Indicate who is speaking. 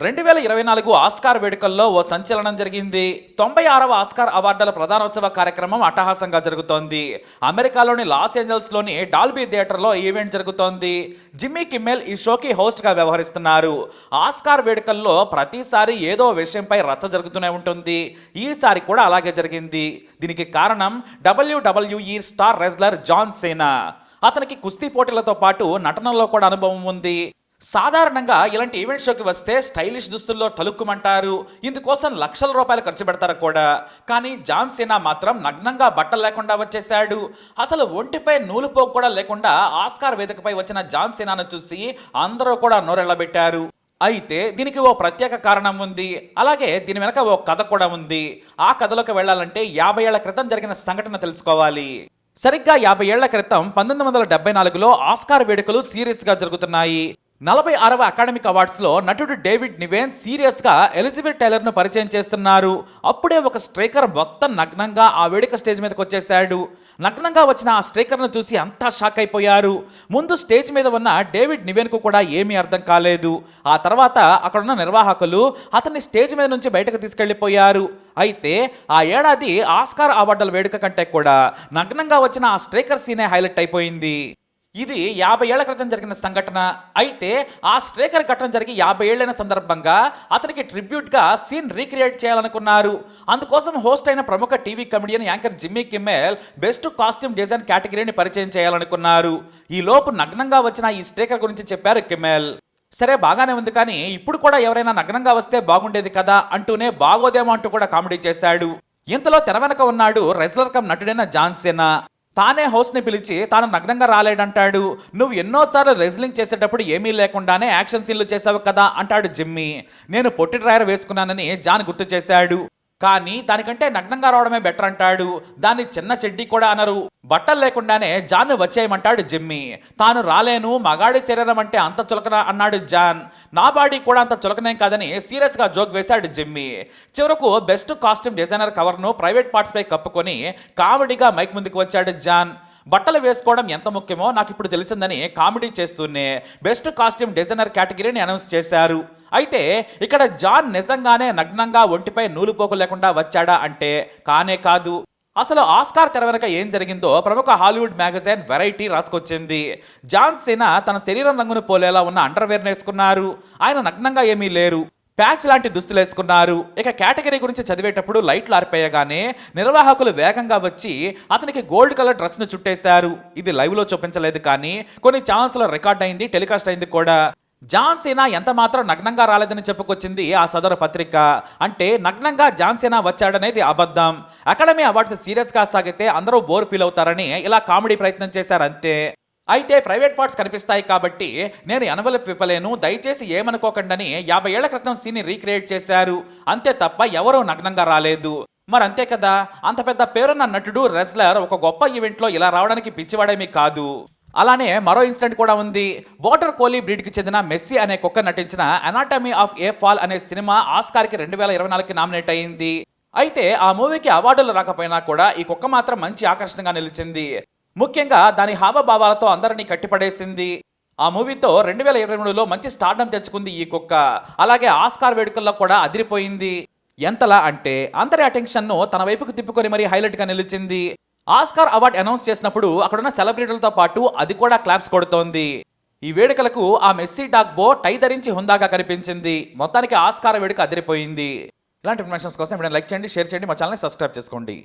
Speaker 1: రెండు వేల ఇరవై నాలుగు ఆస్కార్ వేడుకల్లో ఓ సంచలనం జరిగింది. తొంభై ఆరవ ఆస్కార్ అవార్డుల ప్రధానోత్సవ కార్యక్రమం అట్టహాసంగా జరుగుతోంది. అమెరికాలోని లాస్ ఏంజల్స్లోని డాల్బీ థియేటర్లో ఈవెంట్ జరుగుతోంది. జిమ్మీ కిమ్మెల్ ఈ షోకి హోస్ట్గా వ్యవహరిస్తున్నారు. ఆస్కార్ వేడుకల్లో ప్రతిసారి ఏదో విషయంపై రచ్చ జరుగుతూనే ఉంటుంది. ఈసారి కూడా అలాగే జరిగింది. దీనికి కారణం WWE star wrestler John Cena. అతనికి కుస్తీ పోటీలతో పాటు నటనలో కూడా అనుభవం ఉంది. సాధారణంగా ఇలాంటి ఈవెంట్ షోకి వస్తే స్టైలిష్ దుస్తుల్లో తలుక్కుమంటారు. ఇందుకోసం లక్షల రూపాయలు ఖర్చు పెడతారు కూడా. కానీ జాన్ సీనా మాత్రం నగ్నంగా బట్టలు లేకుండా వచ్చేశాడు. అసలు ఒంటిపై నూలుపోకు కూడా లేకుండా ఆస్కార్ వేదికపై వచ్చిన జాన్ సీనాను చూసి అందరూ కూడా నోరెళ్ళబెట్టారు. అయితే దీనికి ఓ ప్రత్యేక కారణం ఉంది. అలాగే దీని వెనక ఓ కథ కూడా ఉంది. ఆ కథలోకి వెళ్ళాలంటే యాభై ఏళ్ళ క్రితం జరిగిన సంఘటన తెలుసుకోవాలి. సరిగ్గా యాభై ఏళ్ళ క్రితం పంతొమ్మిది వందల డెబ్బై నాలుగులో ఆస్కార్ వేడుకలు సీరియస్గా జరుగుతున్నాయి. నలభై ఆరవ అకాడమిక్ అవార్డ్స్లో నటుడు డేవిడ్ నివేన్ సీరియస్గా ఎలిజబెత్ టైలర్ను పరిచయం చేస్తున్నారు. అప్పుడే ఒక స్ట్రైకర్ మొత్తం నగ్నంగా ఆ వేడుక స్టేజ్ మీదకి వచ్చేశాడు. నగ్నంగా వచ్చిన ఆ స్ట్రైకర్ను చూసి అంతా షాక్ అయిపోయారు. ముందు స్టేజ్ మీద ఉన్న డేవిడ్ నివేన్కు కూడా ఏమీ అర్థం కాలేదు. ఆ తర్వాత అక్కడున్న నిర్వాహకులు అతన్ని స్టేజ్ మీద నుంచి బయటకు తీసుకెళ్ళిపోయారు అయితే ఆ ఏడాది ఆస్కార్ అవార్డుల వేడుక కంటే కూడా నగ్నంగా వచ్చిన ఆ స్ట్రైకర్ సీనే హైలైట్ అయిపోయింది. ఇది యాభై ఏళ్ళ క్రితం జరిగిన సంఘటన. అయితే ఆ స్ట్రేకర్ ఘటన జరిగి యాభై ఏళ్ళైన సందర్భంగా అతనికి ట్రిబ్యూట్గా సీన్ రీక్రియేట్ చేయాలనుకున్నారు. అందుకోసం హోస్ట్ అయిన ప్రముఖ TV comedian anchor Jimmy Kimmel best costume design కేటగిరీని పరిచయం చేయాలనుకున్నారు. ఈ లోపు నగ్నంగా వచ్చిన ఈ స్ట్రేకర్ గురించి చెప్పారు కిమ్మెల్. సరే బాగానే ఉంది కానీ ఇప్పుడు కూడా ఎవరైనా నగ్నంగా వస్తే బాగుండేది కదా అంటూనే బాగోదేమో అంటూ కూడా కామెడీ చేశాడు. ఇంతలో తెర వెనక ఉన్నాడు రెజ్లర్ కమ్ నటుడైన జాన్సేనా తానే హౌస్ని పిలిచి తాను నగ్నంగా రాలేడంటాడు. నువ్వు ఎన్నోసార్లు రెజ్లింగ్ చేసేటప్పుడు ఏమీ లేకుండానే యాక్షన్ సీన్లు చేసావు కదా అంటాడు జిమ్మి. నేను పొట్టి డ్రైవర్ వేసుకున్నానని జాన్ గుర్తు చేశాడు. కానీ దానికంటే నగ్నంగా రావడమే బెటర్ అంటాడు. దాన్ని చిన్న చెడ్డీ కూడా అనరు. బట్టలు లేకుండానే జాన్ వచ్చేయమంటాడు జిమ్మి. తాను రాలేను మగాడి శరీరం అంటే అంత చులకన అన్నాడు జాన్. నా బాడీ కూడా అంత చులకనేం కాదని సీరియస్గా జోక్ వేశాడు జిమ్మి. చివరకు బెస్ట్ కాస్ట్యూమ్ డిజైనర్ కవర్ను ప్రైవేట్ పార్ట్స్పై కప్పుకొని కామెడీగా మైక్ ముందుకు వచ్చాడు జాన్. బట్టలు వేసుకోవడం ఎంత ముఖ్యమో నాకు ఇప్పుడు తెలిసిందని కామెడీ చేస్తూనే బెస్ట్ కాస్ట్యూమ్ డిజైనర్ కేటగిరీని అనౌన్స్ చేశారు. అయితే ఇక్కడ జాన్ నిజంగానే నగ్నంగా ఒంటిపై నూలుపోకు లేకుండా వచ్చాడా అంటే కానే కాదు. అసలు ఆస్కార్ తెర వెనక ఏం జరిగిందో ప్రముఖ హాలీవుడ్ మ్యాగజైన్ వెరైటీ రాసుకొచ్చింది. జాన్ సినా తన శరీరం రంగును పోలేలా ఉన్న అండర్వేర్ వేసుకున్నారు. ఆయన నగ్నంగా ఏమీ లేరు. ప్యాచ్ లాంటి దుస్తులు వేసుకున్నారు. ఇక కేటగిరీ గురించి చదివేటప్పుడు లైట్లు ఆరిపోయగానే నిర్వాహకులు వేగంగా వచ్చి అతనికి గోల్డ్ కలర్ డ్రెస్ను చుట్టేశారు. ఇది లైవ్లో చూపించలేదు కానీ కొన్ని ఛానల్స్లో రికార్డ్ అయింది టెలికాస్ట్ అయింది కూడా. జాన్సీనా ఎంత మాత్రం నగ్నంగా రాలేదని చెప్పుకొచ్చింది ఆ సదరు పత్రిక. అంటే నగ్నంగా జాన్సీనా వచ్చాడనేది అబద్ధం. అకాడమీ అవార్డ్స్ సీరియస్గా సాగితే అందరూ బోర్ ఫీల్ అవుతారని ఇలా కామెడీ ప్రయత్నం చేశారు అంతే. అయితే ప్రైవేట్ పార్ట్స్ కనిపిస్తాయి కాబట్టి నేను ఎనవలప్ విప్పలేను. దయచేసి ఏమనుకోకండని యాభై ఏళ్ళ క్రితం సీన్ని రీక్రియేట్ చేశారు. అంతే తప్ప ఎవరూ నగ్నంగా రాలేదు. మరి అంతే కదా అంత పెద్ద పేరున్న నటుడు రెజ్లర్ ఒక గొప్ప ఈవెంట్లో ఇలా రావడానికి పిచ్చివాడేమీ కాదు. అలానే మరో ఇన్సిడెంట్ కూడా ఉంది. వాటర్ కోలీ బ్రీడ్కి చెందిన మెస్సీ అనే కుక్క నటించిన అనాటమీ ఆఫ్ ఏ ఫాల్ అనే సినిమా ఆస్కార్కి రెండు వేల ఇరవై నాలుగుకి నామినేట్ అయింది. అయితే ఆ మూవీకి అవార్డులు రాకపోయినా కూడా ఈ కుక్క మాత్రం మంచి ఆకర్షణగా నిలిచింది. ముఖ్యంగా దాని హావభావాలతో అందరినీ కట్టిపడేసింది. ఆ మూవీతో రెండు వేల ఇరవై మూడులో మంచి స్టార్డం తెచ్చుకుంది ఈ కుక్క. అలాగే ఆస్కార్ వేడుకల్లో కూడా అదిరిపోయింది. ఎంతలా అంటే అందరి అటెన్షన్ను తన వైపుకు తిప్పుకొని మరీ హైలైట్గా నిలిచింది. ఆస్కార్ అవార్డ్ అనౌన్స్ చేసినప్పుడు అక్కడున్న సెలబ్రిటీలతో పాటు అది కూడా క్లాప్స్ కొడుతోంది. ఈ వేడుకలకు ఆ మెస్సీ డాగ్ బో టై ధరించి హుందాగా కనిపించింది. మొత్తానికి ఆస్కార్ వేడుక అదిరిపోయింది. ఇలాంటి ఇన్ఫర్మేషన్స్ కోసం ఇప్పుడు లైక్ చేయండి షేర్ చేయండి మా ఛానల్ని సబ్స్క్రైబ్ చేసుకోండి.